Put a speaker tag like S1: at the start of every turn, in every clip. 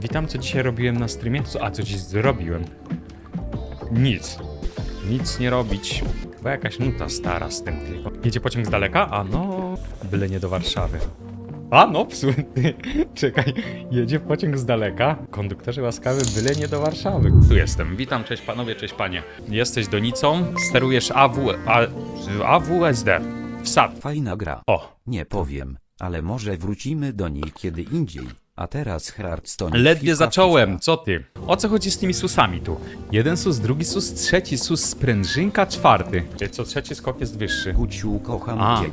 S1: Witam, co dzisiaj robiłem na streamie. Co, a, co dziś zrobiłem? Nic. Nic nie robić. Bo jakaś nuta stara z tym tylko. Jedzie pociąg z daleka? A no, byle nie do Warszawy. A no, w sumie, ty, czekaj, jedzie pociąg z daleka. Konduktorzy łaskawy, byle nie do Warszawy. Tu jestem. Witam, cześć panowie, cześć panie. Jesteś donicą, sterujesz AW, A, AWSD. Wsad.
S2: Fajna gra.
S1: O,
S2: Nie powiem, ale może wrócimy do niej kiedy indziej. A teraz Hearthstone.
S1: Ledwie zacząłem, co ty? O co chodzi z tymi susami tu? Jeden sus, drugi sus, trzeci sus, sprężynka, czwarty. E, Co trzeci skok jest wyższy.
S2: Guciu, kocham cię.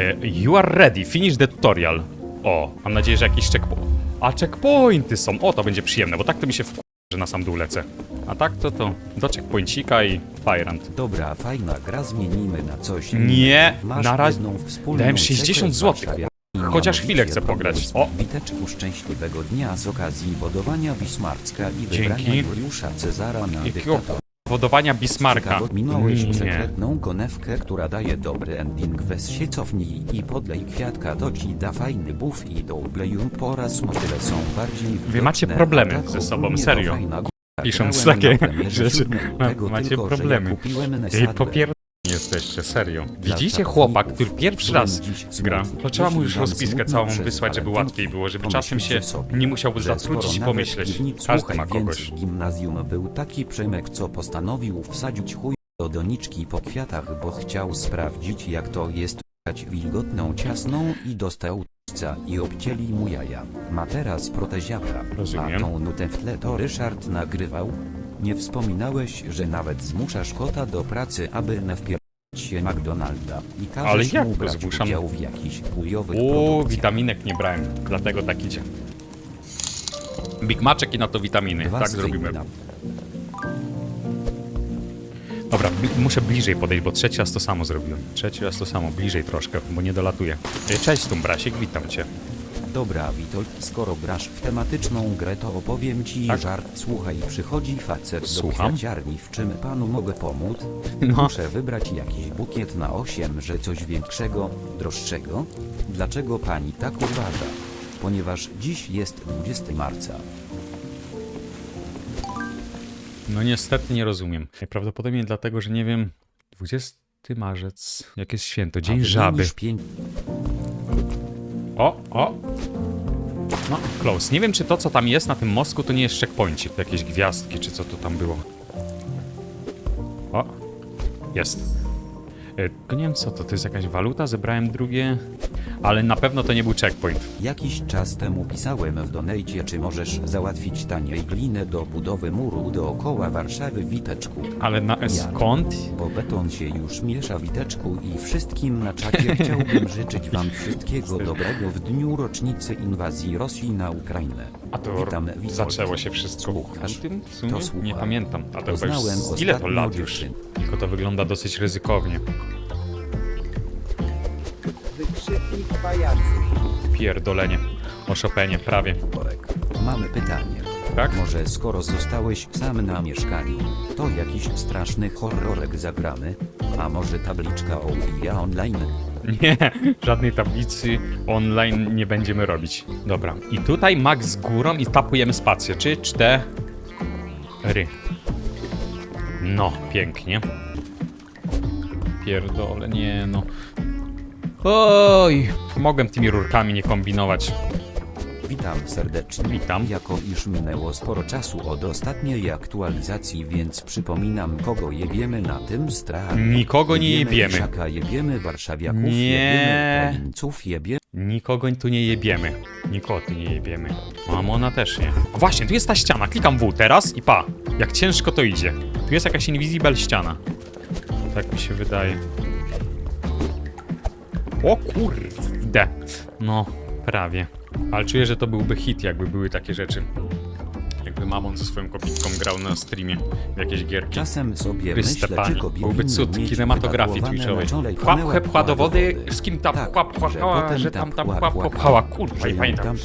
S1: E, you are ready, finish the tutorial. O, mam nadzieję, że jakiś checkpoint. A checkpointy są, o to będzie przyjemne, bo tak to mi się w że na sam dół lecę. A tak to to, do checkpoincika i Tyrant.
S2: Dobra, fajna gra, zmienimy na coś
S1: Nie,
S2: Masz
S1: na razie-
S2: jedną wspólną
S1: dałem
S2: cechę
S1: 60
S2: z
S1: złotych. Chociaż chwilę chcę pograć. O.
S2: Witeczku szczęśliwego dnia z okazji budowania Bismarcka i
S1: Dzięki.
S2: wybrania Juliusza Cezara na
S1: Jakiego
S2: dyktatora.
S1: Wodowania Bismarka.
S2: Ciekawe, minąłeś
S1: Nie.
S2: sekretną konewkę, która daje dobry ending. Weź się cofnij i podlej kwiatka, to ci da fajny buff i do ubleju po raz motyle są bardziej
S1: Wy macie
S2: widoczne,
S1: problemy
S2: a tak
S1: ze sobą,
S2: ogólnie to
S1: serio.
S2: fajna gra.
S1: Pisząc
S2: Grałem
S1: takie
S2: na premierze
S1: rzeczy.
S2: siódmego,
S1: Ma- macie
S2: tylko, że
S1: problemy.
S2: Ja kupiłem
S1: Ej,
S2: Nesadle.
S1: popier... jesteście, serio. Widzicie chłopak, który pierwszy raz gra. To trzeba mu już rozpiskę całą wysłać, żeby łatwiej było, żeby czasem się nie musiał zatrudzić i pomyśleć. Każdy ma kogoś.
S2: w gimnazjum był taki Przemek, co postanowił wsadzić chuj do doniczki po kwiatach, bo chciał sprawdzić jak to jest dać wilgotną, ciasną i dostał c***ca i obcięli mu jaja. Ma teraz proteziaka.
S1: Rozumiem.
S2: A tą nutę w tle to Ryszard nagrywał? Nie wspominałeś, że nawet zmuszasz kota do pracy, aby nawpierać się McDonalda i każesz
S1: Ale jak
S2: mu
S1: to
S2: brać
S1: zmuszam?
S2: udział w jakichś chujowych
S1: Uuu,
S2: produkcjach.
S1: witaminek nie brałem, dlatego tak idzie. Big Maczek i na to witaminy,
S2: Dwa
S1: tak zrobimy. Dobra, bli- muszę bliżej podejść, bo trzeci raz to samo zrobiłem. Trzeci raz to samo, bliżej troszkę, bo nie dolatuję. E, Cześć Tumbrasik, witam cię.
S2: Dobra Witold, skoro grasz w tematyczną grę to opowiem ci
S1: Tak.
S2: żart. Słuchaj, przychodzi facet
S1: Słucham.
S2: do kwiaciarni, w czym panu mogę pomóc?
S1: No.
S2: Muszę wybrać jakiś bukiet na 8, że coś większego, droższego? Dlaczego pani tak uważa? Ponieważ dziś jest 20 marca.
S1: No niestety nie rozumiem. Prawdopodobnie dlatego, że nie wiem, 20 marzec, jak jest święto,
S2: A
S1: dzień
S2: wymienisz
S1: żaby.
S2: pięć-
S1: O, o. No, close. Nie wiem, czy to, co tam jest na tym mostku, to nie jest checkpointik, jakieś gwiazdki, czy co to tam było. O, jest. E, Tylko nie wiem, co to, to jest jakaś waluta, zebrałem drugie, ale na pewno to nie był checkpoint.
S2: Jakiś czas temu pisałem w donejcie, czy możesz załatwić taniej glinę do budowy muru dookoła Warszawy Witeczku.
S1: Ale na, skąd?
S2: Bo beton się już miesza witeczku i wszystkim na czacie chciałbym życzyć wam wszystkiego dobrego w dniu rocznicy inwazji Rosji na Ukrainę.
S1: A to
S2: Witam,
S1: zaczęło się wszystko
S2: Słuchasz?
S1: tym w sumie?
S2: To słuchaj.
S1: Nie pamiętam. A to chyba już
S2: Poznałem
S1: z- ile to
S2: ostatnio
S1: lat już?
S2: dziewczynę.
S1: Tylko to wygląda dosyć ryzykownie.
S3: Wykrzyknik pajacu.
S1: Pierdolenie. O Chopinie, prawie.
S2: Korek. Mamy pytanie.
S1: Tak?
S2: Może skoro zostałeś sam na mieszkaniu, to jakiś straszny horrorek zagramy? A może tabliczka Ouija online?
S1: Nie, żadnej tablicy online nie będziemy robić. Dobra. I tutaj max z górą i tapujemy spację. Czy cztery. No, pięknie. Pierdole, nie no. Oj, mogłem tymi rurkami nie kombinować.
S2: Witam serdecznie.
S1: Witam.
S2: Jako iż minęło sporo czasu od ostatniej aktualizacji, więc przypominam kogo jebiemy na tym strachu.
S1: Nikogo nie jebiemy.
S2: Szaka jebiemy, warszawiaków
S1: Nie.
S2: jebiemy, Ukraińców jebiemy.
S1: Nikogo tu nie jebiemy. Nikogo tu nie jebiemy. Mamona też nie. A właśnie, tu jest ta ściana. Klikam W teraz i pa. Jak ciężko to idzie. Tu jest jakaś invisible ściana. Tak mi się wydaje. O kurde. No, prawie. Ale czuję, że to byłby hit, jakby były takie rzeczy. Jakby Mamon ze swoją kopitką grał na streamie w jakieś gierki.
S2: Czasem sobie
S1: Chryste
S2: myślę, czy kobiety
S1: byłby cud kinematografii twitchowej.
S2: pchnęła
S1: chłep, chła do wody, z kim tam
S2: Tak,
S1: chłapała,
S2: potem
S1: że tam tam chłapała,
S2: pchła,
S1: kurwa, nie
S2: ją
S1: pamiętam.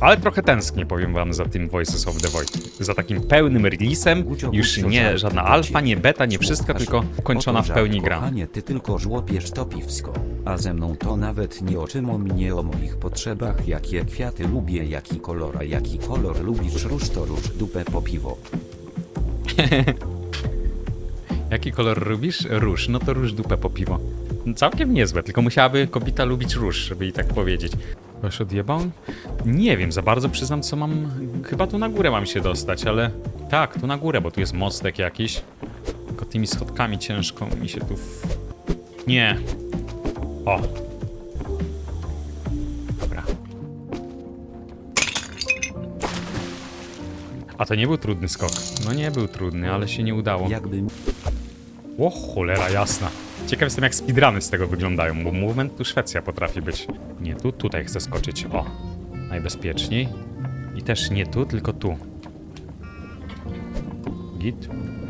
S1: Ale trochę tęsknię, powiem wam, za tym Voices of the Void. Za takim pełnym releasem, już nie żadna alfa, nie beta, nie wszystko, tylko ukończona w pełni gra.
S2: Kochanie, ty tylko żłopiesz to piwsko. A ze mną to nawet nie o czym o mnie, o moich potrzebach, jakie kwiaty lubię, jaki kolor, a jaki kolor lubisz, róż to róż dupę po piwo.
S1: Jaki kolor lubisz? Róż. No to róż dupę po piwo. Całkiem niezłe, tylko musiałaby kobieta lubić róż, żeby jej tak powiedzieć. Już odjebał? Nie wiem, za bardzo przyznam, co mam... Chyba tu na górę mam się dostać, ale... Tak, tu na górę, bo tu jest mostek jakiś. Tylko tymi schodkami ciężko mi się tu... Nie. O. A to nie był trudny skok. No nie był trudny, ale się nie udało.
S2: Jakby
S1: O cholera jasna. Ciekaw jestem jak speedruny z tego wyglądają, bo movement tu Szwecja potrafi być. Nie tu, tutaj chcę skoczyć. O, najbezpieczniej. I też nie tu, tylko tu. Git.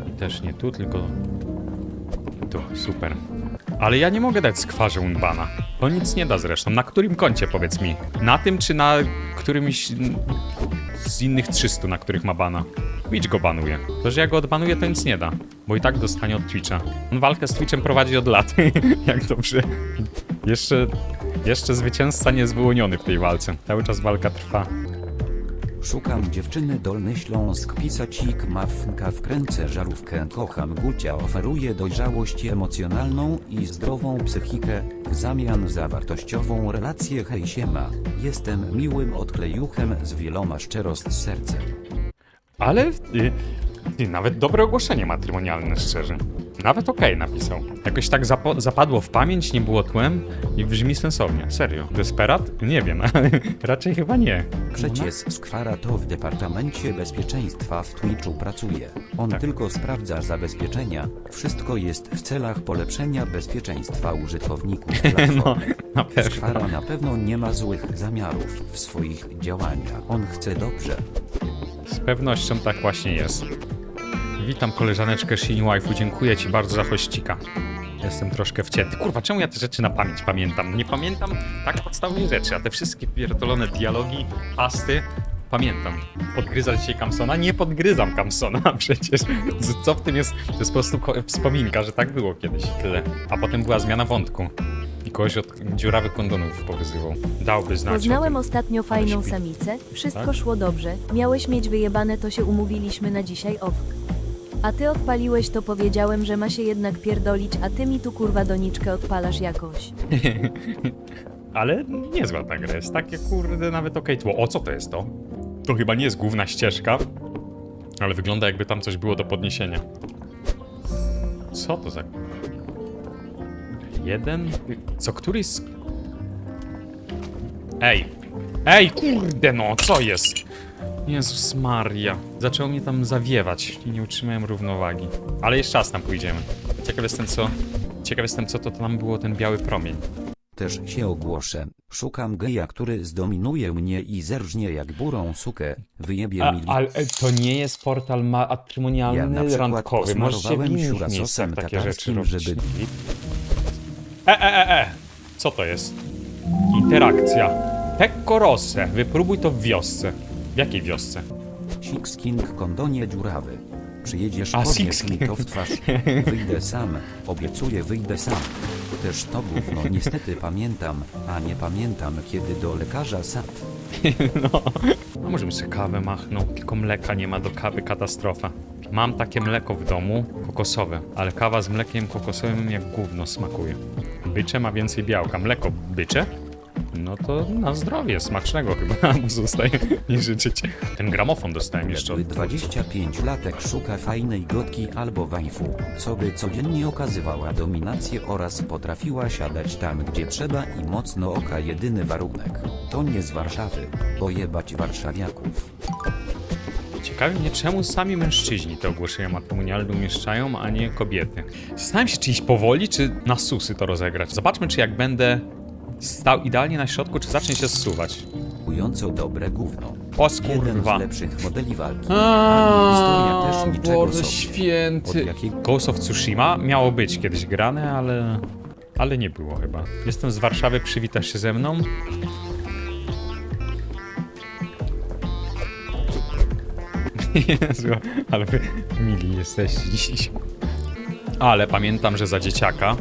S1: I też nie tu, tylko tu. Super. Ale ja nie mogę dać skwarze Unbana. To nic nie da zresztą. Na którym koncie powiedz mi? Na tym czy na którymś z innych 300, na których ma bana? Twitch go banuje. To, że ja go odbanuję, to nic nie da, bo i tak dostanie od Twitcha. On walkę z Twitchem prowadzi od lat. Jak dobrze. Jeszcze, jeszcze zwycięzca nie jest wyłoniony w tej walce. Cały czas walka trwa.
S2: Szukam dziewczyny Dolny Śląsk. Pisacik mawka wkręcę żarówkę kocham. Gucia oferuje dojrzałość emocjonalną i zdrową psychikę. W zamian za wartościową relację hej siema. Jestem miłym odklejuchem z wieloma szczerost sercem.
S1: Ale y, y, nawet dobre ogłoszenie matrymonialne, szczerze. Nawet okej napisał. Jakoś tak zapadło w pamięć, nie było tłem i brzmi sensownie. Serio. Desperat? Nie wiem, ale raczej chyba nie.
S2: Przecież Skwara to w Departamencie Bezpieczeństwa w Twitchu pracuje. On
S1: Tak.
S2: tylko sprawdza zabezpieczenia. Wszystko jest w celach polepszenia bezpieczeństwa użytkowników.
S1: No, na pewno.
S2: Skwara na pewno nie ma złych zamiarów w swoich działaniach. On chce dobrze.
S1: Z pewnością tak właśnie jest. Witam koleżaneczkę Shini Waifu, dziękuję ci bardzo za hościka. Jestem troszkę wcięty. Kurwa, czemu ja te rzeczy na pamięć pamiętam? Nie pamiętam tak podstawowych rzeczy, a te wszystkie pierdolone dialogi, pasty pamiętam. Podgryzać dzisiaj Kamsona? Nie podgryzam Kamsona przecież. Co w tym jest? To jest po prostu wspominka, że tak było kiedyś. Tyle. A potem była zmiana wątku. I kogoś od dziurawych kondonów powyzywał. Dałby znać.
S4: Poznałem ostatnio fajną samicę, wszystko
S1: Tak?
S4: szło dobrze, miałeś mieć wyjebane to się umówiliśmy na dzisiaj owk. A ty odpaliłeś to powiedziałem, że ma się jednak pierdolić, a ty mi tu kurwa doniczkę odpalasz jakoś.
S1: Ale niezła ta gra jest. Takie kurde nawet okej tło. O, co to jest to? To chyba nie jest główna ścieżka, ale wygląda jakby tam coś było do podniesienia. Co to za... Jeden... Co któryś z... Ej! Ej, kurde no, co jest? Jezus Maria. Zaczęło mnie tam zawiewać i nie utrzymałem równowagi. Ale jeszcze czas tam pójdziemy. Ciekaw jestem co... Ciekaw jestem co to tam było ten biały promień.
S2: Też się ogłoszę. Szukam geja, który zdominuje mnie i zerżnie jak burą sukę. Wyjebie
S1: A,
S2: mi li-
S1: ale e, to nie jest portal matrimonialny,
S2: Ja na przykład
S1: randkowy. Możecie w
S2: posmarowałem
S1: innych
S2: siura
S1: miejscach
S2: sosem
S1: takie rzeczy
S2: tatarskim,
S1: robić.
S2: żeby-
S1: E, e, e, e! Co to jest? Interakcja. Pekko Rosse. Wypróbuj to w wiosce. W jakiej wiosce?
S2: Six King kondonie dziurawy. Przyjedziesz,
S1: A,
S2: powiesz
S1: Six
S2: mi to w twarz. Wyjdę sam. Obiecuję, wyjdę sam. Też to gówno niestety pamiętam, a nie pamiętam kiedy do lekarza sad.
S1: No. no może bym sobie kawę machnął, tylko mleka nie ma do kawy, katastrofa. Mam takie mleko w domu, kokosowe, ale kawa z mlekiem kokosowym jak gówno smakuje. Bycze ma więcej białka. Mleko bycze? No to na zdrowie, smacznego chyba pozostaje nie życzyć. Ten gramofon dostałem jeszcze od...
S2: Jakby 25 latek szuka fajnej gotki albo wajfu, co by codziennie okazywała dominację oraz potrafiła siadać tam gdzie trzeba i mocno oka jedyny warunek. To nie z Warszawy, bo jebać warszawiaków.
S1: Ciekawi mnie, czemu sami mężczyźni te ogłoszenia matrymonialne umieszczają, a nie kobiety. Zastanawiam się, czy iść powoli, czy na susy to rozegrać. Zobaczmy, czy jak będę stał idealnie na środku, czy zacznie się zsuwać.
S2: Ująco dobre gówno.
S1: O
S2: Jeden
S1: skurwa.
S2: z lepszych modeli walki. Ani historia też niczego
S1: Boże
S2: sobie.
S1: święty. Ghost of Tsushima miało być kiedyś grane, ale... Ale nie było chyba. Jestem z Warszawy, przywitasz się ze mną? Jezu, ale wy mili jesteście dziś. Ale pamiętam, że za dzieciaka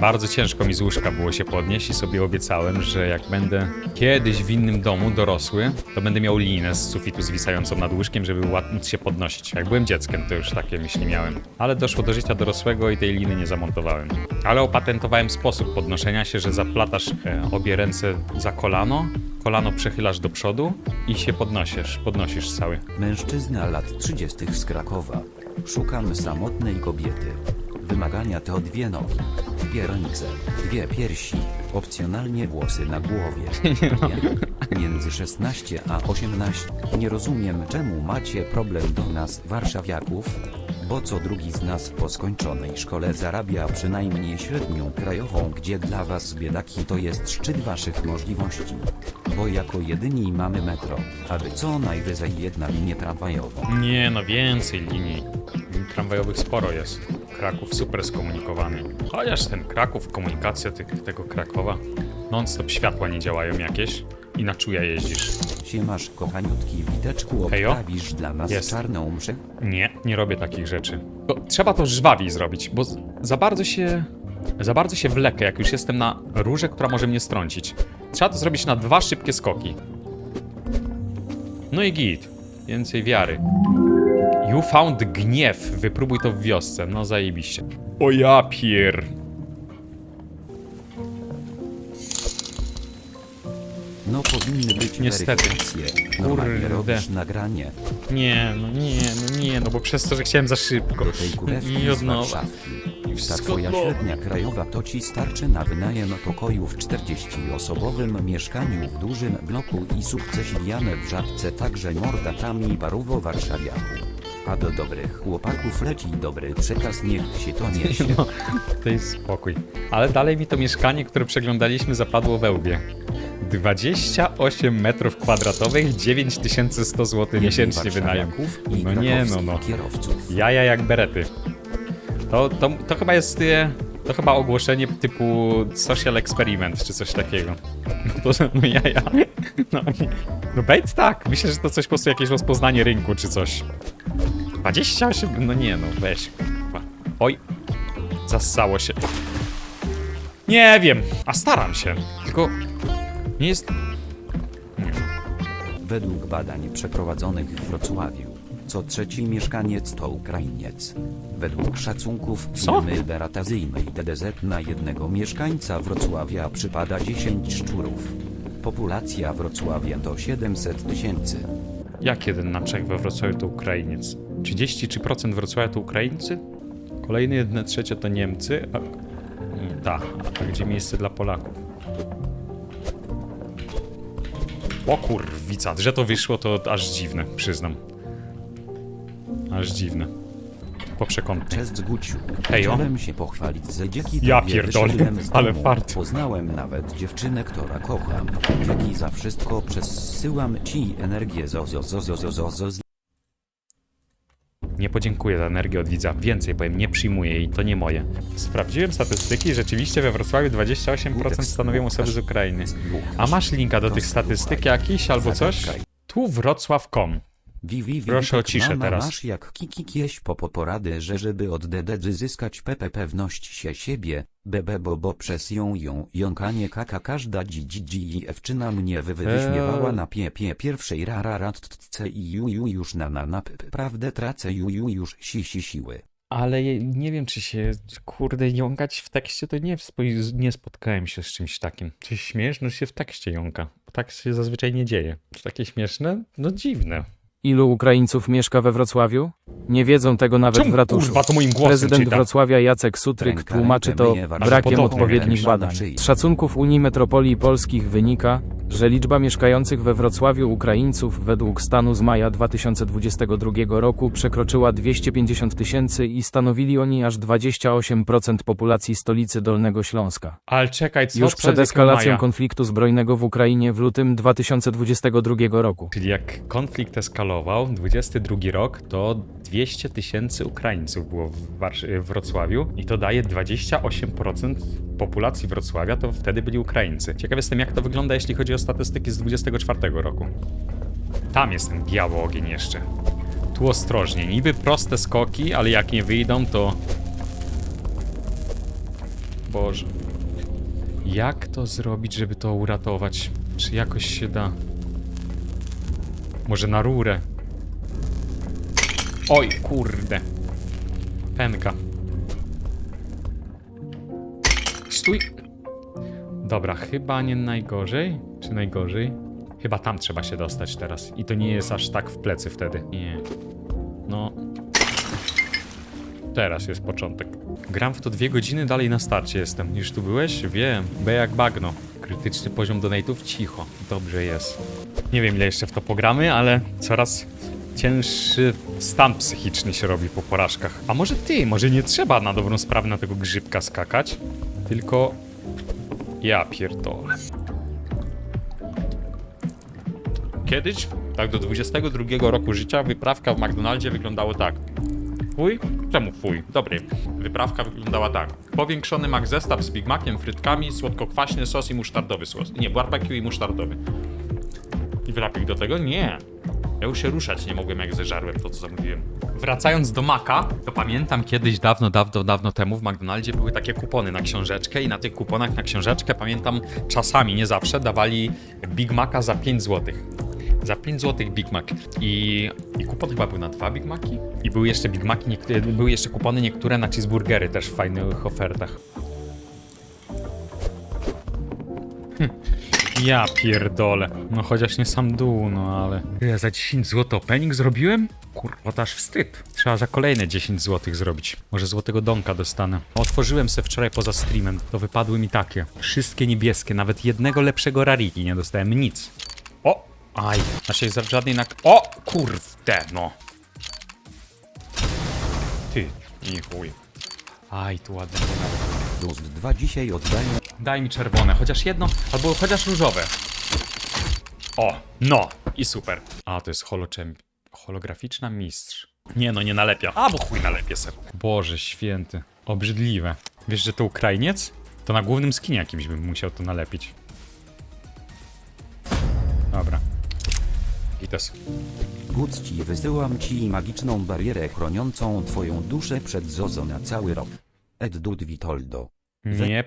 S1: bardzo ciężko mi z łóżka było się podnieść i sobie obiecałem, że jak będę kiedyś w innym domu dorosły, to będę miał linę z sufitu zwisającą nad łóżkiem, żeby łat- móc się podnosić. Jak byłem dzieckiem, to już takie myśli miałem. Ale doszło do życia dorosłego i tej liny nie zamontowałem. Ale opatentowałem sposób podnoszenia się, że zaplatasz e, obie ręce za kolano, kolano przechylasz do przodu i się podnosisz, podnosisz cały.
S2: Mężczyzna lat 30 z Krakowa. Szukam samotnej kobiety. Wymagania to dwie nogi, dwie ręce, dwie piersi, opcjonalnie włosy na głowie. Wiek Między 16 a 18. Nie rozumiem czemu macie problem do nas warszawiaków, bo co drugi z nas po skończonej szkole zarabia przynajmniej średnią krajową, gdzie dla was biedaki to jest szczyt waszych możliwości. Bo jako jedyni mamy metro, aby co najwyżej jedna linia tramwajową.
S1: Nie, no więcej linii. Linii Tramwajowych sporo jest. Kraków super skomunikowany. Chociaż ten Kraków, komunikacja tych, tego Krakowa. Non-stop światła nie działają jakieś i na czuja jeździsz.
S2: Siemasz kochaniutki witeczku,
S1: Hejo.
S2: obstawisz dla nas
S1: Jest.
S2: czarną mszę?
S1: Nie, nie robię takich rzeczy. To, trzeba to żwawiej zrobić, bo z- za bardzo się. Za bardzo się wlekę, jak już jestem na rurze, która może mnie strącić. Trzeba to zrobić na dwa szybkie skoki. No i git. Więcej wiary. You found gniew. Wypróbuj to w wiosce. No zajebiście. O ja pier...
S2: No powinny być
S1: Niestety.
S2: weryfikacje. Normalnie
S1: Kurde.
S2: robisz nagranie
S1: Nie, no nie, no nie, no bo przez to, że chciałem za szybko.
S2: do tej kurewki
S1: I
S2: z
S1: od nowa.
S2: Warszawki. Ta
S1: wszystko
S2: twoja
S1: nowe.
S2: średnia krajowa to ci starczy na wynajem pokoju w 40-osobowym mieszkaniu w dużym bloku i sukcesijane w żabce także mordatami parówo warszawiaku. A do dobrych chłopaków leci dobry przekaz, niech się to niesie.
S1: No, to jest spokój. Ale dalej mi to mieszkanie, które przeglądaliśmy, zapadło we łbie. 28 metrów kwadratowych, 9100 zł miesięcznie wynajem. No nie, no, no.
S2: kierowców.
S1: Jaja jak berety. To, to, to chyba jest... e, To chyba ogłoszenie typu social experiment, czy coś takiego. No to no jaja. No, no bait tak. Myślę, że to coś po prostu jakieś rozpoznanie rynku, czy coś. 28? No nie no, weź. kurwa. Oj. Zassało się. Nie wiem. A staram się. Tylko... Nie jest... Nie.
S2: Według badań przeprowadzonych w Wrocławiu, co trzeci mieszkaniec to Ukrainiec. Według szacunków
S1: Co?
S2: firmy beratazyjnej DDZ na jednego mieszkańca Wrocławia przypada 10 szczurów. Populacja Wrocławia to 700 tysięcy.
S1: Jak jeden na trzech we Wrocławiu to Ukrainiec? 33% Wrocławia to Ukraińcy? Kolejny jedne trzecie to Niemcy? A... Mm, Ta, a gdzie miejsce dla Polaków? O kurwica, że to wyszło to aż dziwne, przyznam. Aż dziwne. Po przekątnej.
S2: Cześć Guciu.
S1: Hejo.
S2: Chciałem się pochwalić z dzieki
S1: Ja
S2: tobie
S1: pierdolę,
S2: wyszedłem z
S1: ale
S2: domu.
S1: fart.
S2: Poznałem nawet dziewczynę, która kocham. Dzięki za wszystko przesyłam ci energię zo zo zo zo zo zo zo
S1: Nie podziękuję za energię od widza. Więcej powiem, nie przyjmuję jej, to nie moje. Sprawdziłem statystyki, rzeczywiście we Wrocławiu 28% stanowią osoby z Ukrainy. A masz linka do tych statystyk jakiś albo coś? Tu wrocław.com. Proszę o ciszę
S2: mama
S1: teraz.
S2: Masz jak kiki kieś po po porady, że żeby od DD zyskać PP pewność się siebie, bebe bo bo przez ją ją jąkanie kaka każda dzi dzi dzi i ewczyna mnie wy wy- wyśmiewała
S1: Eee.
S2: na pie pie pierwszej rara rat tce i ju ju już na na na prawdę tracę ju ju już si si siły.
S1: Ale nie wiem, czy się, kurde, jąkać w tekście, to nie, nie spotkałem się z czymś takim. Coś śmieszne się w tekście jąka. Tak się zazwyczaj nie dzieje. Czy takie śmieszne? No dziwne.
S5: Ilu Ukraińców mieszka we Wrocławiu? Nie wiedzą tego nawet
S1: Czemu
S5: w ratuszu.
S1: kurwa to moim głosem
S5: Prezydent
S1: czyta?
S5: Wrocławia Jacek Sutryk tłumaczy to brakiem odpowiednich badań. Z szacunków Unii Metropolii Polskich wynika, że liczba mieszkających we Wrocławiu Ukraińców według stanu z maja 2022 roku przekroczyła 250 tysięcy i stanowili oni aż 28% populacji stolicy Dolnego Śląska.
S1: Ale czekaj, co
S5: Już przed eskalacją konfliktu zbrojnego w Ukrainie w lutym 2022 roku.
S1: Czyli jak konflikt eskalował, 22 rok, to 200 tysięcy Ukraińców było w Warsz- Wrocławiu i to daje 28% populacji Wrocławia, to wtedy byli Ukraińcy. Ciekaw jestem, jak to wygląda, jeśli chodzi o statystyki z 24 roku. Tam jest ten biały ogień jeszcze. Tu ostrożnie. Niby proste skoki, ale jak nie wyjdą, to... Boże. Jak to zrobić, żeby to uratować? Czy jakoś się da? Może na rurę? Oj, kurde. Pęka. Stój. Dobra, chyba nie najgorzej. Czy najgorzej? Chyba tam trzeba się dostać teraz. I to nie jest aż tak w plecy wtedy. Nie. No. Teraz jest początek. Gram w to dwie godziny, dalej na starcie jestem. Już tu byłeś? Wiem. B jak bagno. Krytyczny poziom donate'ów? Cicho. Dobrze jest. Nie wiem ile jeszcze w to pogramy, ale coraz cięższy stan psychiczny się robi po porażkach. A może ty? Może nie trzeba na dobrą sprawę na tego grzybka skakać? Tylko... Ja pierdolę. Kiedyś, tak do 22 roku życia, wyprawka w McDonaldzie wyglądało tak. Fuj? Czemu fuj? Dobry. Wyprawka wyglądała tak. Powiększony Mac zestaw z Big Maciem, frytkami, słodko-kwaśny sos i musztardowy sos. Nie, barbecue i musztardowy. I wrapik do tego? Nie. Ja już się ruszać nie mogłem, jak zeżarłem to, co zamówiłem. Wracając do Maka, to pamiętam kiedyś dawno, dawno, dawno temu w McDonaldzie były takie kupony na książeczkę i na tych kuponach na książeczkę, pamiętam, czasami, nie zawsze, dawali Big Maca za 5 zł. Za 5 zł Big Mac. I, I kupon chyba był na dwa Big Maci. I były jeszcze Big Maci, niektóre, były jeszcze kupony niektóre na cheeseburgery też w fajnych ofertach. Ja pierdolę. No chociaż nie sam dół, no ale... Ja za 10 zł opening zrobiłem? Kurwa, to aż wstyd. Trzeba za kolejne 10 zł zrobić. Może złotego donka dostanę. Otworzyłem se wczoraj poza streamem. To wypadły mi takie. Wszystkie niebieskie. Nawet jednego lepszego rariki nie dostałem. Nic. O! Aj. Znaczy za żadnej nak... O! Kurde, no. Ty. I chuj. Aj, tu ładnie.
S2: Dust 2 dzisiaj oddają
S1: Daj mi czerwone, chociaż jedno, albo chociaż różowe. O, no i super. A, to jest holoczem... holograficzna mistrz. Nie no, nie nalepia. A, bo chuj nalepie se. Boże święty. Obrzydliwe. Wiesz, że to Ukrainiec? To na głównym skinie jakimś bym musiał to nalepić. Dobra. Ites.
S2: Gucci wysyłam ci magiczną barierę chroniącą twoją duszę przed Zozo na cały rok. Eddud Witoldo.
S1: Nie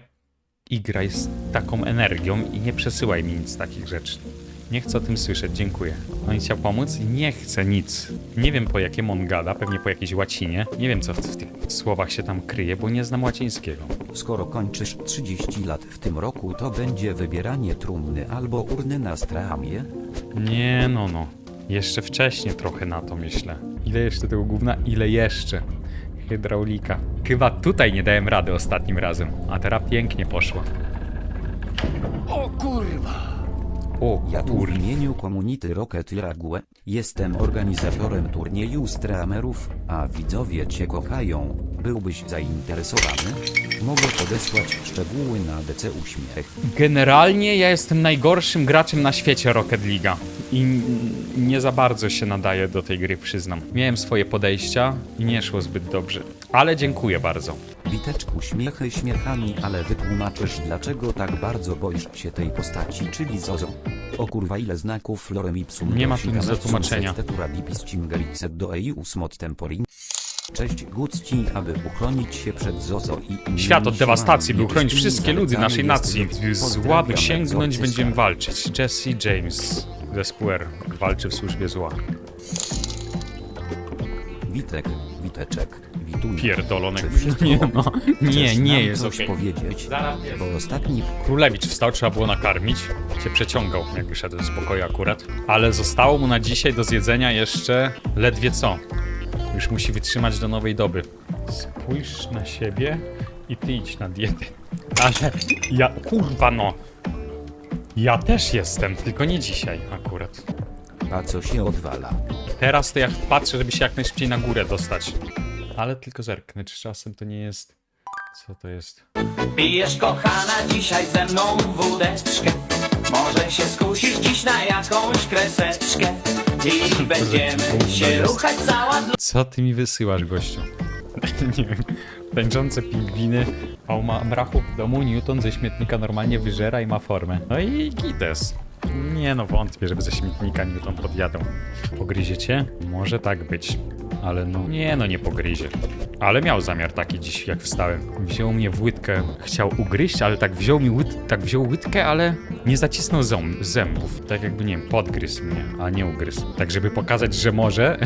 S1: igraj z taką energią i nie przesyłaj mi nic takich rzeczy. Nie chcę o tym słyszeć, dziękuję. On chciał pomóc? Nie chcę nic. Nie wiem po jakim on gada, pewnie po jakiejś łacinie. Nie wiem co w, w tych słowach się tam kryje, bo nie znam łacińskiego.
S2: Skoro kończysz 30 lat w tym roku, to będzie wybieranie trumny albo urny na stramie?
S1: Nie no no. Jeszcze wcześniej trochę na to myślę. Ile jeszcze tego gówna? Ile jeszcze? Hydraulika. Chyba tutaj nie dałem rady ostatnim razem, a teraz pięknie poszło. O kurwa! O
S2: Ja tu w
S1: kurwa.
S2: imieniu Community Rocket Rague jestem organizatorem turnieju streamerów, a widzowie cię kochają. Byłbyś zainteresowany? Mogę podesłać szczegóły na DC Uśmiech.
S1: Generalnie ja jestem najgorszym graczem na świecie Rocket League'a i nie za bardzo się nadaję do tej gry, przyznam. Miałem swoje podejścia i nie szło zbyt dobrze, ale dziękuję bardzo.
S2: Witeczku śmiechy śmiechami, ale wytłumaczysz dlaczego tak bardzo boisz się tej postaci, czyli Zozo. O kurwa ile znaków lorem ipsum
S1: Nie ma tu nic do tłumaczenia.
S2: Cześć Gucci, aby uchronić się przed Zozo i innymi
S1: Świat od dewastacji, by uchronić wszystkie ludy naszej nacji.
S2: jest
S1: Z
S2: Pozdrawiam,
S1: ładu sięgnąć będziemy walczyć. Jesse James, zespół R, walczy w służbie zła.
S2: Witek, Witeczek, Witunek.
S1: Pierdolonek. Nie no, nie, nie jest
S2: coś
S1: okej.
S2: powiedzieć?
S1: Zaraz jest.
S2: Bo ostatni
S1: Królewicz wstał, trzeba było nakarmić. Się przeciągał, jak wyszedłem z pokoju akurat. Ale zostało mu na dzisiaj do zjedzenia jeszcze ledwie co. Już musi wytrzymać do nowej doby. Spójrz na siebie i ty idź na dietę. Ale ja, kurwa no. Ja też jestem, tylko nie dzisiaj akurat.
S2: a co się odwala?
S1: Teraz to jak patrzę, żeby się jak najszybciej na górę dostać. Ale tylko zerknę, czy czasem to nie jest... Co to jest?
S6: Pijesz kochana dzisiaj ze mną wódeczkę Może się skusisz dziś na jakąś kreseczkę I będziemy się ruchać cała
S1: Co ty mi wysyłasz, gościu? nie wiem. Tańczące pingwiny, a u ma- mrachu w domu Newton ze śmietnika normalnie wyżera i ma formę. No i gites. Nie no, wątpię, żeby ze śmietnika Newton podjadą. Pogryziecie? Może tak być. Ale no, nie no, nie pogryzie. Ale miał zamiar taki dziś, jak wstałem. Wziął mnie w łydkę, chciał ugryźć, ale tak wziął mi łyt, tak wziął łydkę, ale nie zacisnął ząb, zębów. Tak jakby, nie wiem, podgryzł mnie, a nie ugryzł. Tak, żeby pokazać, że może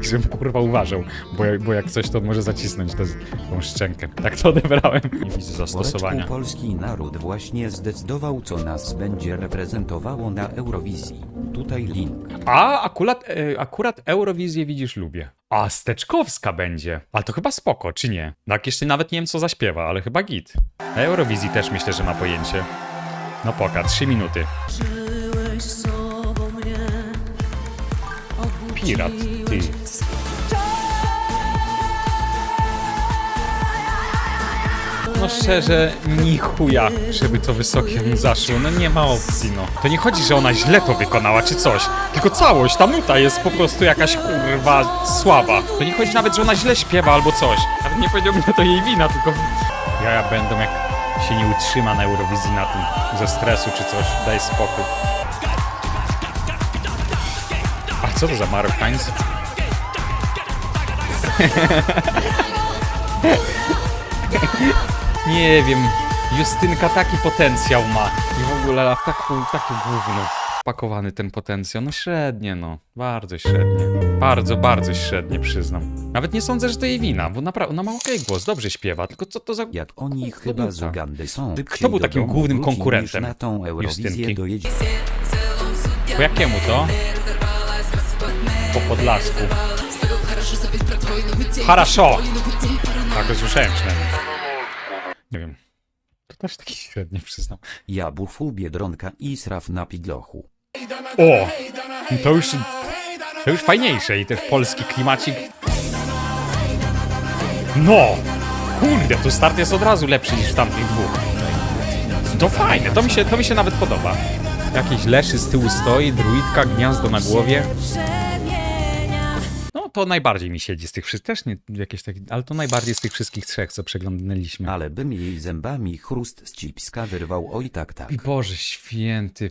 S1: i żebym kurwa uważał, bo, jak- bo jak coś, to może zacisnąć tę tą szczękę. Tak to odebrałem. Nie widzę zastosowania.
S2: Polski naród właśnie zdecydował co nas będzie reprezentowało na Eurowizji. Tutaj link.
S1: A, akurat, e, akurat Eurowizję widzisz lubię. A, Steczkowska będzie. Ale to chyba spoko, czy nie? Tak, jeszcze nawet nie wiem, co zaśpiewa, ale chyba git. Na Eurowizji też myślę, że ma pojęcie. No poka, trzy minuty. Pirat, ty. No szczerze, ni chuja, żeby to wysokie mu zaszło. No nie ma opcji, no. To nie chodzi, że ona źle to wykonała, czy coś. Tylko całość, ta nuta jest po prostu jakaś kurwa słaba. To nie chodzi nawet, że ona źle śpiewa albo coś. Nawet nie powiedziałbym, że to jej wina, tylko jaja będą jak się nie utrzyma na Eurowizji na tym ze stresu czy coś. Daj spokój. A co to za Marokańcy? Nie wiem. Justynka taki potencjał ma. I w ogóle a tak, takie gówno. Pakowany ten potencjał. No średnie, no. Bardzo średnie. Bardzo, bardzo średnie, przyznam. Nawet nie sądzę, że to jej wina, bo naprawdę ona ma okej głos, dobrze śpiewa, tylko co to za...
S2: Jak oni
S1: Kurwa,
S2: chyba z Ugandy są.
S1: Kto był takim głównym konkurentem
S2: Na tą Eurowizję
S1: Justynki?
S2: dojedzie.
S1: Po jakiemu to? Po Podlasku. Haraszo! Tak, to słyszałem przynajmniej. Nie wiem. To też taki średni, przyznam.
S2: Ja bufu Biedronka i sraf na pidlochu.
S1: O! To już... To już fajniejsze i też polski klimacik. No! Kurde, tu start jest od razu lepszy niż w tamtych dwóch. To fajne, to mi się, to mi się nawet podoba. Jakiś leszy z tyłu stoi, druidka, gniazdo na głowie. To najbardziej mi siedzi z tych wszystkich, też nie jakieś takie, ale to najbardziej z tych wszystkich trzech, co przeglądnęliśmy.
S2: Ale bym jej zębami chrust z cipska wyrwał oj tak tak.
S1: Boże święty.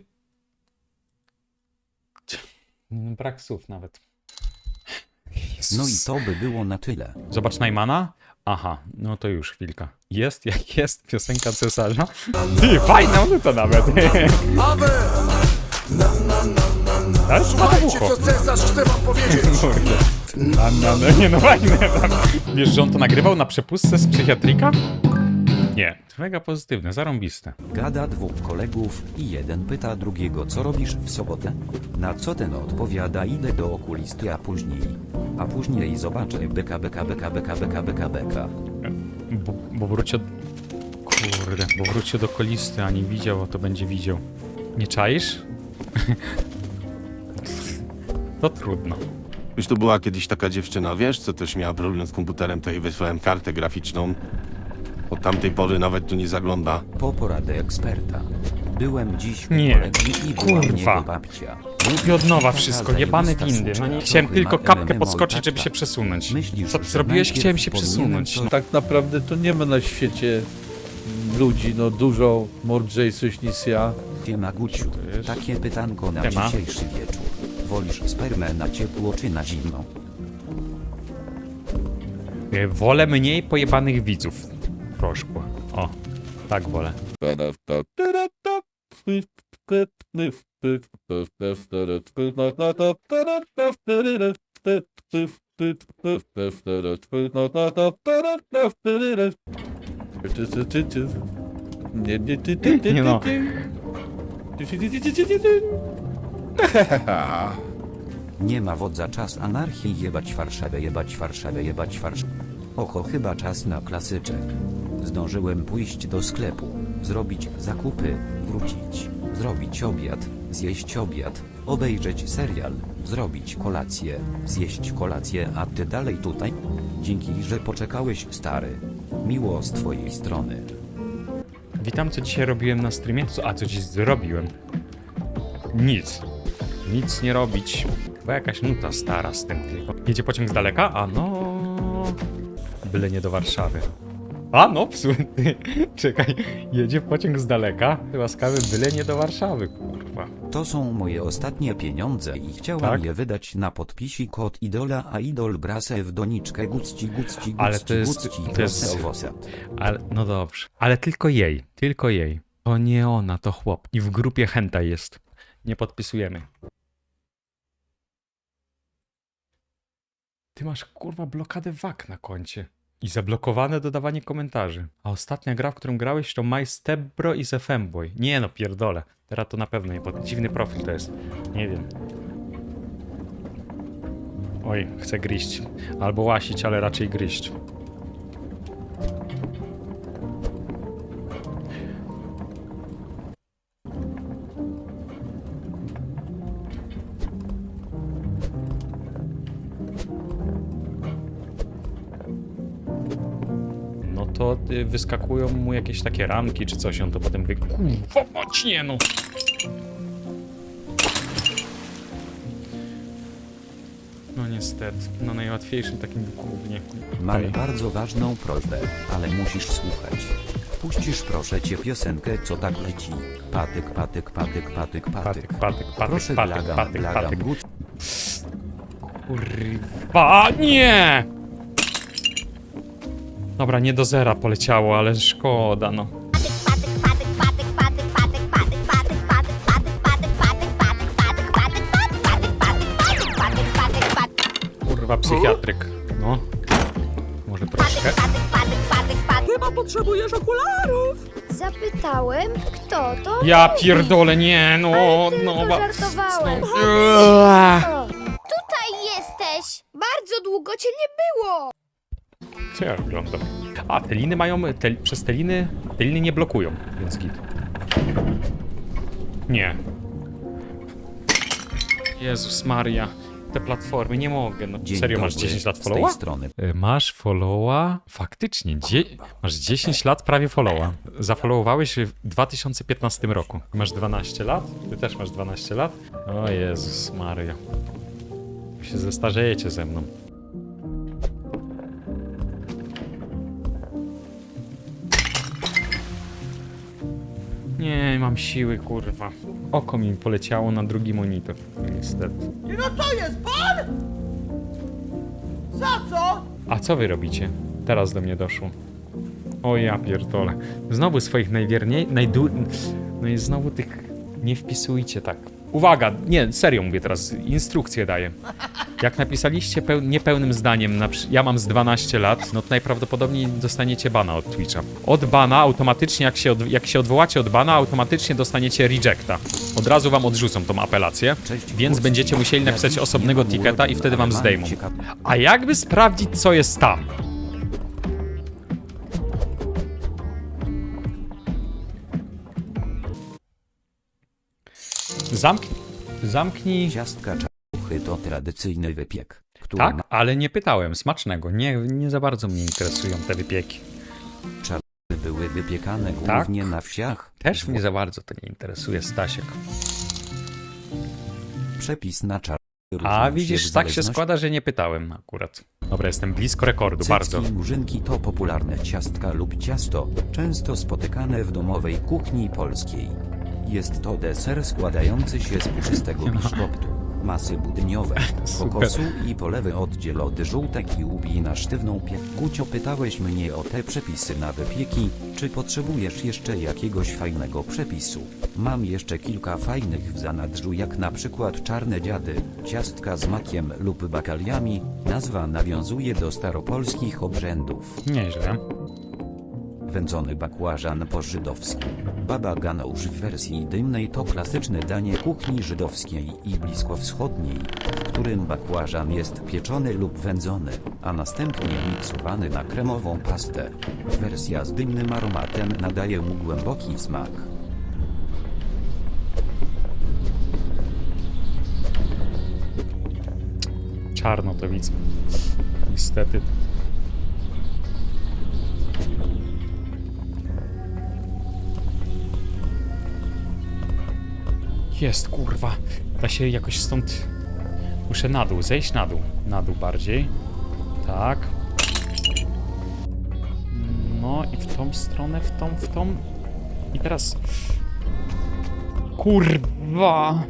S1: Brak słów nawet.
S2: No i
S1: Jezus.
S2: to by było na tyle.
S1: Zobacz Najmana. Aha, no to już chwilka. Jest jak jest piosenka cesarza. Ty, fajna to nawet. Ale spada w ucho.
S7: co cesarz chce wam powiedzieć.
S1: Kurde. Na, na, no, nie no fajne. Wiesz, że on to nagrywał na przepustce z psychiatrika? Nie, mega pozytywne, zarąbiste.
S2: Gada dwóch kolegów i jeden pyta drugiego co robisz w sobotę? Na co ten odpowiada idę do okulisty a później. A później zobaczę beka beka beka beka beka beka beka.
S1: Bo, bo wrócił... Kurde, bo wrócił do kolisty, a nie widział, a to będzie widział. Nie czaisz? To trudno.
S7: Już tu była kiedyś taka dziewczyna, wiesz, co też miała problem z komputerem, to jej wysłałem kartę graficzną. Od tamtej pory nawet tu nie zagląda.
S2: Po poradę eksperta. Byłem dziś u
S1: Nie,
S2: kolegi i była
S1: kurwa.
S2: mnie babcia.
S1: I od nowa
S2: Taka
S1: wszystko, jebane
S2: zajebista
S1: windy. No nie
S2: suczka,
S1: chciałem tylko
S2: ma
S1: kapkę
S2: MMO i
S1: podskoczyć, żeby się przesunąć.
S2: Myślisz,
S1: Co ty
S2: że
S1: zrobiłeś?
S2: najpierw
S1: Chciałem się przesunąć. No.
S8: Tak naprawdę to nie ma na świecie ludzi, no dużo mądrzejszych niż ja.
S2: Siema Guciu, takie pytanko na
S1: Siema.
S2: dzisiejszy wieczór. Wolisz spermę na ciepło czy na zimno?
S1: E, Wolę mniej pojebanych widzów. Proszku. O, tak wolę.
S8: Nie
S1: no.
S2: Nie ma wodza czas anarchii jebać Warszawę jebać Warszawę jebać Warszawę. Oho chyba czas na klasyczek. Zdążyłem pójść do sklepu, zrobić zakupy, wrócić, zrobić obiad, zjeść obiad, obejrzeć serial, zrobić kolację, zjeść kolację a ty dalej tutaj? Dzięki, że poczekałeś stary. Miło z twojej strony.
S1: Witam, co dzisiaj robiłem na streamie. Co, a co dziś zrobiłem? Nic. Nic nie robić. Bo jakaś nuta stara z tym tylko. Jedzie pociąg z daleka? A no... Byle nie do Warszawy. A no, psu, ty. Czekaj, jedzie pociąg z daleka. Łaskawy byle nie do Warszawy, kurwa.
S2: To są moje ostatnie pieniądze i chciałam
S1: Tak?
S2: je wydać na podpisi kod idola, a idol brasę w doniczkę gucci gucci gucci
S1: Ale to jest-
S2: gucci
S1: to jest-
S2: owosat.
S1: Ale, no dobrze. Ale tylko jej, tylko jej. To nie ona, to chłop. I w grupie hentai jest. Nie podpisujemy. Ty masz kurwa blokadę wak na koncie. I zablokowane dodawanie komentarzy. A ostatnia gra, w którą grałeś, to My i The Femboy. Nie no, pierdolę. Teraz to na pewno nie pod... Dziwny profil to jest. Nie wiem. Oj, chcę gryźć. Albo łasić, ale raczej gryźć. Wyskakują mu jakieś takie ramki czy coś, on to potem wy... Kurwa mać, nie no! No niestety, na najłatwiejszym takim głównie.
S2: Mam bardzo ważną prośbę, ale musisz słuchać. Puścisz proszę cię piosenkę co tak leci. Patyk, patyk, patyk, patyk, patyk.
S1: Patyk, patyk, patyk,
S2: Proszę
S1: patyk,
S2: blagam,
S1: patyk,
S2: blagam,
S1: patyk. Kurwa, nie! Dobra, nie do zera poleciało, ale szkoda, no. Kurwa, psychiatryk. No. Może troszkę.
S9: Zapytałem, kto to
S1: Ja
S9: mówi.
S1: pierdolę, nie, no,
S9: Ale tylko
S1: no. wa-
S9: żartowałem.
S1: no. Eee.
S9: O,
S1: Co ja oglądam? A, te liny mają, te, przez te liny, te liny nie blokują, więc git. Nie. Jezus Maria, te platformy, nie mogę, no.
S2: Dzień
S1: Serio, masz
S2: dobry,
S1: 10 lat
S2: z
S1: followa?
S2: tej strony
S1: Y, Masz followa? Faktycznie, dzie- masz 10 lat prawie followa. Zafollowowałeś w 2015 roku. Masz 12 lat? Ty też masz 12 lat? O Jezus Maria. Wy się zestarzejecie ze mną. Nie mam siły, kurwa. Oko mi poleciało na drugi monitor. Niestety.
S3: No to jest pan? Za co?
S1: A co wy robicie? Teraz do mnie doszło. O ja pierdolę. Znowu swoich najwierniej... Najdu... No i znowu tych... Nie wpisujcie tak. Uwaga, nie, serio mówię teraz, instrukcję daję. Jak napisaliście peł... niepełnym zdaniem, na... ja mam z 12 lat, no to najprawdopodobniej dostaniecie bana od Twitcha. Od bana automatycznie, jak się, od... jak się odwołacie od bana, automatycznie dostaniecie rejecta. Od razu wam odrzucą tą apelację, więc będziecie musieli napisać osobnego ticketa i wtedy wam zdejmą. A jakby sprawdzić, co jest tam? Zamk... Zamknij...
S2: Ciastka to tradycyjny wypiek, który
S1: Tak, ale nie pytałem. Smacznego. Nie, nie za bardzo mnie interesują te wypieki.
S2: były wypiekane
S1: Tak?
S2: głównie na wsiach.
S1: Też mnie za bardzo to nie interesuje, Stasiek.
S2: Przepis na czar.
S1: A widzisz, tak się składa, że nie pytałem akurat. Dobra, jestem blisko rekordu, bardzo.
S2: Cycki murzynki to popularne ciastka lub ciasto, często spotykane w domowej kuchni polskiej. Jest to deser składający się z puszystego biszkoptu, masy budniowej,
S1: Super.
S2: kokosu i polewy oddziel od żółtek i łupi na sztywną pie... Gucio pytałeś mnie o te przepisy na wypieki, czy potrzebujesz jeszcze jakiegoś fajnego przepisu? Mam jeszcze kilka fajnych w zanadrzu jak na przykład czarne dziady, ciastka z makiem lub bakaliami, nazwa nawiązuje do staropolskich obrzędów.
S1: Nieźle.
S2: Wędzony bakłażan po żydowsku. Baba ganousz w wersji dymnej to klasyczne danie kuchni żydowskiej i bliskowschodniej, w którym bakłażan jest pieczony lub wędzony, a następnie miksowany na kremową pastę. Wersja z dymnym aromatem nadaje mu głęboki smak.
S1: Czarno to widzę. Niestety. Jest, kurwa. Da się jakoś stąd... Muszę na dół, zejść na dół. Na dół bardziej. Tak. No i w tą stronę, w tą, w tą. I teraz... Kurwa!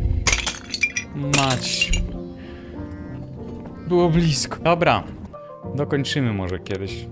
S1: Mać. Było blisko. Dobra. Dokończymy może kiedyś.